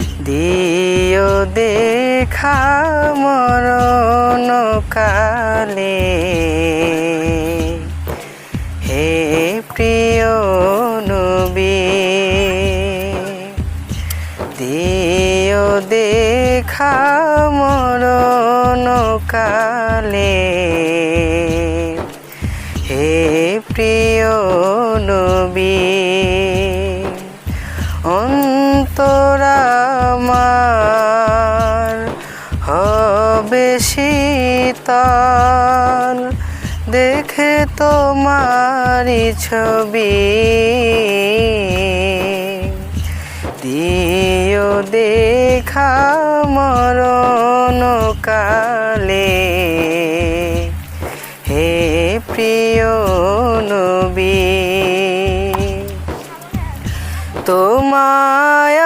দিও দেখা মরণ কালে। হে প্রিয় নবী, দিও দেখা মরণ কালে। হে প্রিয় নবী অন্তরামার বেশি শীতল দেখে তোমারি ছবি। দিও দেখা মরণ কালে। হে প্রিয় নবী তোমায়